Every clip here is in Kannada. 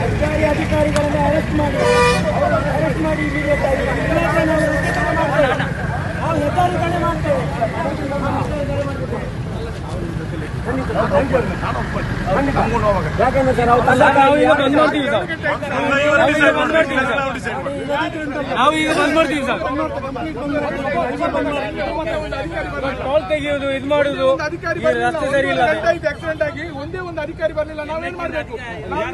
ಸರ್ಕಾರಿ ಅಧಿಕಾರಿಗಳನ್ನ ಅರೆಸ್ಟ್ ಮಾಡಿ. ಅವರನ್ನು ಅರೆಸ್ಟ್ ಮಾಡಿ ಇಮಿಡಿಯೇಟ್ ಆಗಿ ನಾವು ಮಾಡ್ತೇವೆ ಸರ್ ನಾವು ಈಗ ಸರ್ ನಾವು ಈಗ ಮಾಡ್ತೀವಿ ಸರ್ ತೆಗಿಯೋದು ಇದು ಮಾಡುದು ರಸ್ತೆ ಸರಿ ಆಕ್ಸಿಡೆಂಟ್ ಆಗಿ ಒಂದೇ ಒಂದು ಅಧಿಕಾರಿ ಬರ್ಲಿಲ್ಲ ನಾವೇನ್ ಮಾಡ್ಬೇಕು ನಾವು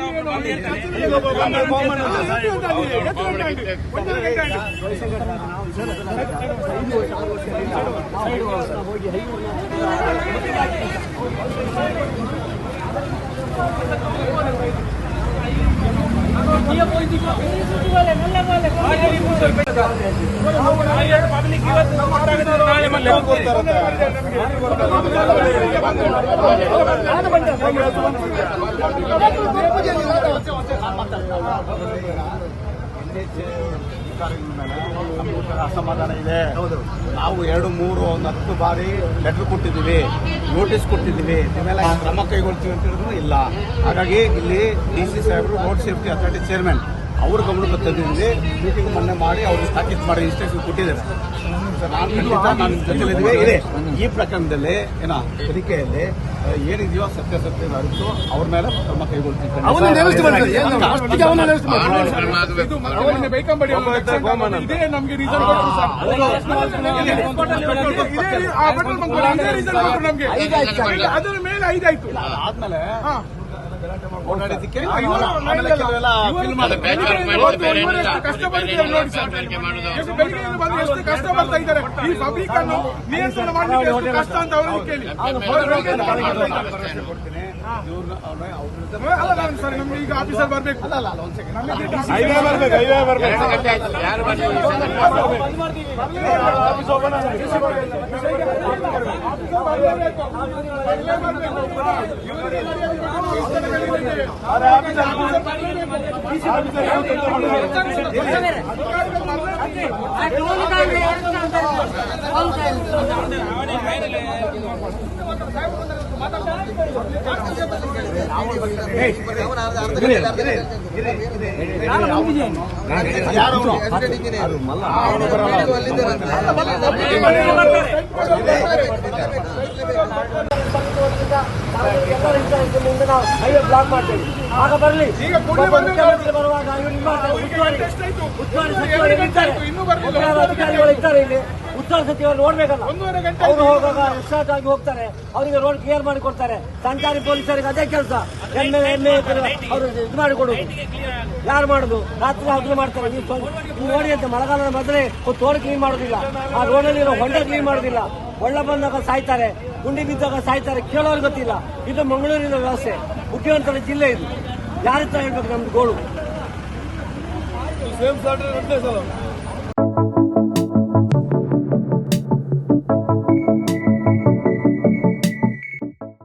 ಏನು ಅಸಮಾಧಾನ ಇದೆ. ನಾವು ಎರಡು, ಮೂರು, ಒಂದು ಹತ್ತು ಬಾರಿ ಲೆಟರ್ ಕೊಟ್ಟಿದ್ದೀವಿ ನೋಟಿಸ್ ಕೊಟ್ಟಿದ್ದೀವಿ. ಇವೆಲ್ಲ ಕ್ರಮ ಕೈಗೊಳ್ತೀವಿ ಅಂತ ಹೇಳಿದ್ರು ಇಲ್ಲ. ಹಾಗಾಗಿ ಇಲ್ಲಿ ಡಿ ಸಿ ಸಾಹೇಬರು ರೋಡ್ ಸೇಫ್ಟಿ ಅಥಾರಿಟಿ ಚೇರ್ಮನ್ ಅವ್ರ ಗಮನಕ್ಕೆ ತಂದಿದ್ದೀವಿ ಮೀಟಿಂಗ್ ಮೊನ್ನೆ ಮಾಡಿ ಅವ್ರಿಗೆ ತಾಕೀತು ಮಾಡಿ ಇನ್ಸ್ಟ್ರಕ್ಷನ್ ಕೊಟ್ಟಿದ್ದಾರೆ. ನಾನು ಖಂಡಿತ ನಾನು ಜೊತೆಲಿದ್ದೀವಿ ಇದೆ. ಈ ಪ್ರಕರಣದಲ್ಲಿ ಏನ ತನಿಖೆಯಲ್ಲಿ ಏನಿದೆಯೋ ಏನಿದೆಯೋ ಸತ್ಯಾಸತ್ಯ ಅರಿತು ಅವ್ರ ಮೇಲೆ ಕ್ರಮ ಇದು ಇದೇ ನಮ್ಗೆ ರೀಸನ್ ನಮ್ಗೆ. ಅದರ ಮೇಲೆ ಐದಾಯ್ತು. ಆದ್ಮೇಲೆ ಎಷ್ಟು ಕಷ್ಟ ಬರ್ತಾ ಇದ್ದಾರೆ? ಈ ಪಬ್ಲಿಕ್ ಅನ್ನು ನಿಯಂತ್ರಣ ಮಾಡಲಿಕ್ಕೆ ಕಷ್ಟ ಅಂತ ಕೇಳಿ. ಅಲ್ಲ ನಾನು ಸರ್ ನಮ್ಗೆ ಈಗ ಆಫೀಸರ್ ಬರ್ಬೇಕು. ಅಲ್ಲ ಅಲ್ಲ ಅಲ್ಲ ಒಂದ್ ಸೆಕೆಂಡ್ ಯಾರು ಬರಲ್ಲ. ಹೈವೇ ಬ್ಲಾಕ್ ಮಾಡ್ತೇವೆ ಆಗ ಬರಲಿ ಬರುವಾಗ ಅಧಿಕಾರಿಗಳು ಇದ್ದಾರೆ ಇಲ್ಲಿ ಉತ್ತರ ಸಚಿವರು ನೋಡ್ಬೇಕಲ್ಲ ಅವ್ರು. ಹೋಗುವಾಗ ರೆಸ್ಟಾರ್ಟ್ ಆಗಿ ಹೋಗ್ತಾರೆ ಅವರಿಗೆ ರೋಡ್ ಕ್ಲಿಯರ್ ಮಾಡಿ ಕೊಡ್ತಾರೆ ಸಂಚಾರಿ ಪೊಲೀಸರಿಗೆ ಅದೇ ಕೆಲಸ ಎಮ್ಮೆ ಎಮ್ಮೆ ಅವರು ಇದು ಮಾಡಿಕೊಡೋದು ಯಾರು ಮಾಡುದು ರಾತ್ರಿ ಹಗಲು ಮಾಡ್ತಾರೆ ನೀವು ನೀವು ನೋಡಿ ಅಂತ ಮಳೆಗಾಲದ ಮೊದಲೇ ತೋಡು ಕ್ಲೀನ್ ಮಾಡೋದಿಲ್ಲ ಆ ರೋಡಲ್ಲಿ ಹೊಂಡ ಕ್ಲೀನ್ ಮಾಡೋದಿಲ್ಲ ಒಳ್ಳೆ ಬಂದಾಗ ಸಾಯ್ತಾರೆ ಗುಂಡಿ ಬಿದ್ದಾಗ ಸಾಯ್ತಾರೆ ಕೇಳೋರು ಗೊತ್ತಿಲ್ಲ. ಇದು ಮಂಗಳೂರಿನ ವ್ಯವಸ್ಥೆ. ಮುಖ್ಯಮಂತ್ರಿ ಜಿಲ್ಲೆ ಇದು. ಯಾರ ಹೇಳ್ಬೇಕು ನಮ್ದು ಗೋಳು?